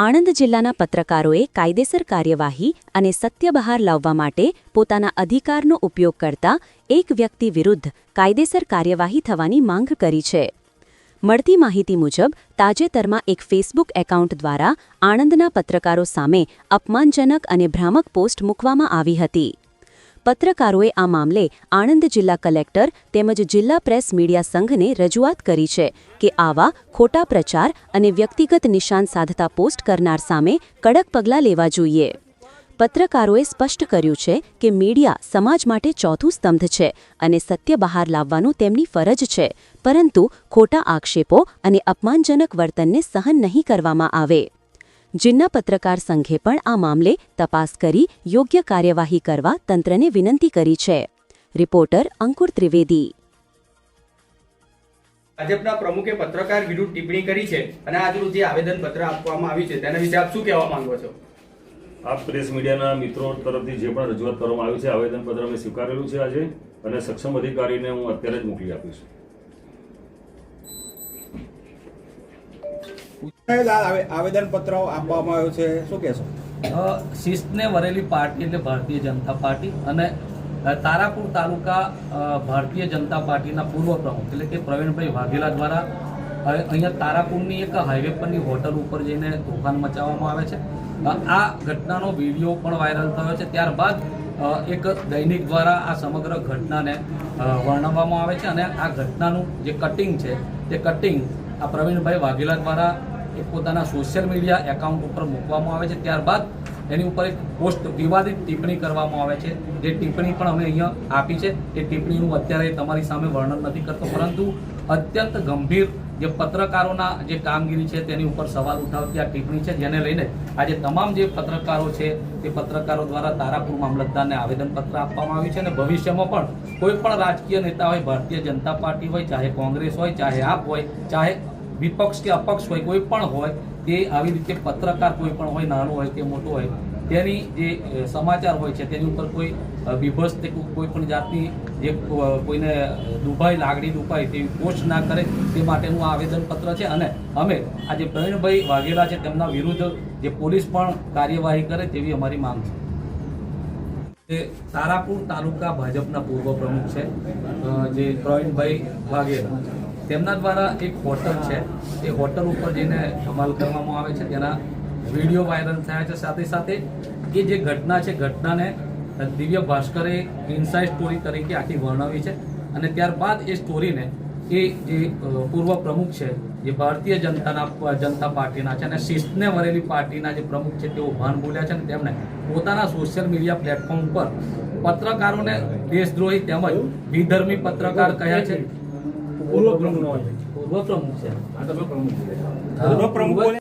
આણંદ જિલ્લાના પત્રકારોએ કાયદેસર કાર્યવાહી અને સત્ય બહાર લાવવા માટે પોતાના અધિકારનો ઉપયોગ કરતા એક વ્યક્તિ વિરુદ્ધ કાયદેસર કાર્યવાહી થવાની માંગ કરી છે. મળતી માહિતી મુજબ, તાજેતરમાં એક ફેસબુક એકાઉન્ટ દ્વારા આણંદના પત્રકારો સામે અપમાનજનક અને ભ્રામક પોસ્ટ મૂકવામાં આવી હતી. પત્રકારોએ આ મામલે આણંદ જિલ્લા કલેક્ટર તેમજ જિલ્લા પ્રેસ મીડિયા સંઘને રજૂઆત કરી છે કે આવા ખોટા પ્રચાર અને વ્યક્તિગત નિશાન સાધતા પોસ્ટ કરનાર સામે કડક પગલાં લેવા જોઈએ. પત્રકારોએ સ્પષ્ટ કર્યું છે કે મીડિયા સમાજ માટે ચોથું સ્તંભ છે અને સત્ય બહાર લાવવાનું તેમની ફરજ છે, પરંતુ ખોટા આક્ષેપો અને અપમાનજનક વર્તનને સહન નહીં કરવામાં આવે. જિલ્લા પત્રકાર સંઘે પણ આ મામલે તપાસ કરી યોગ્ય કાર્યવાહી કરવા તંત્રને વિનંતી કરી છે. રિપોર્ટર અંકુર ત્રિવેદી. ભાજપના પ્રમુખે પત્રકાર વિરુદ્ધ ટિપ્પણી કરી છે અને આજનું જે આવેદનપત્ર આપવામાં આવ્યું છે. તેના વિશે આપ શું કહેવા માંગો છો? આપ પ્રેસ મીડિયાના મિત્રો તરફથી જે પણ રજૂઆત કરવામાં આવી છે આવેદનપત્ર અમે સ્વીકારેલું છે આજે અને સક્ષમ અધિકારીને હું અત્યારે જ મોકલી આપીશ. આવેદન આપવામાં આવ્યો છે? શું કહેશો? શિસ્તને વરેલી પાર્ટી એટલે ભારતીય જનતા પાર્ટી અને તારાપુર તાલુકા ભારતીય જનતા પાર્ટીના પૂર્વ પ્રમુખ એટલે કે પ્રવીણભાઈ વાઘેલા દ્વારા અહીંયા તારાપુરની એક હાઈવે પરની હોટલ ઉપર જઈને તોફાન મચાવવામાં આવે છે. આ ઘટનાનો વીડિયો પણ વાયરલ થયો છે. ત્યારબાદ એક દૈનિક દ્વારા આ સમગ્ર ઘટનાને વર્ણવવામાં આવે છે અને આ ઘટનાનું જે કટિંગ છે, તે કટિંગ આ પ્રવીણભાઈ વાઘેલા દ્વારા એ પોતાના સોશિયલ મીડિયા એકાઉન્ટ ઉપર મૂકવામાં આવે છે. ત્યારબાદ એની ઉપર એક પોસ્ટ વિવાદિત ટિપ્પણી કરવામાં આવે છે. જે ટિપ્પણી પણ અમે અહીંયા આપી છે. એ ટિપ્પણીનું અત્યારે તમારી સામે વર્ણન નથી કરતો, પરંતુ અત્યંત ગંભીર જે પત્રકારોના જે કામગીરી છે તેની ઉપર સવાલ ઉઠાવતી આ ટિપ્પણી છે. જેને લઈને આજે તમામ જે પત્રકારો છે તે પત્રકારો દ્વારા તારાપુર મામલતદારને આવેદનપત્ર આપવામાં આવ્યું છે. અને ભવિષ્યમાં પણ કોઈ પણ રાજકીય નેતા હોય, ભારતીય જનતા પાર્ટી હોય, ચાહે કોંગ્રેસ હોય, ચાહે આપ હોય, ચાહે વિપક્ષ કે અપક્ષ હોય કોઈ પણ હોય તે આવી રીતે પત્રકાર કોઈ પણ હોય નાનો હોય કે મોટો હોય તેની જે સમાચાર હોય છે તેની ઉપર કોઈ અ, બીભત્સ કે કોઈ પણ જાતની જે કોઈને દુભાઈ લાગણી દુભાઈ તેવી પોસ્ટ ના કરે તે માટેનું આ આવેદનપત્ર છે. અને અમે આજે પ્રવીણભાઈ વાઘેલા છે તેમના વિરુદ્ધ જે પોલીસ પણ કાર્યવાહી કરે તેવી અમારી માંગ છે. તે તારાપુર તાલુકા ભાજપના પૂર્વ પ્રમુખ છે જે પ્રવીણભાઈ વાઘેલા. તેમના દ્વારા એક હોટલ છે. એ હોટલ ઉપર જઈને અમલ કરવામાં આવે છે. તેના વીડિયો વાયરલ થયા છે. સાથે સાથે એ જે ઘટના છે, ઘટનાને દિવ્ય ભાસ્કરે ઇનસાઇડ સ્ટોરી તરીકે આખી વર્ણવી છે. અને ત્યારબાદ એ સ્ટોરીને એ જે પૂર્વ પ્રમુખ છે, જે ભારતીય જનતાના, જનતા પાર્ટીના છે અને શિસ્તને વરેલી પાર્ટીના જે પ્રમુખ છે, તેઓ ભાન બોલ્યા છે અને તેમણે પોતાના સોશિયલ મીડિયા પ્લેટફોર્મ પર પત્રકારોને દેશદ્રોહી તેમજ વિધર્મી પત્રકાર કહ્યા છે. પૂર્વ પ્રમુખ પૂર્વ પ્રમુખ છે. પૂર્વ પ્રમુખ બોલે.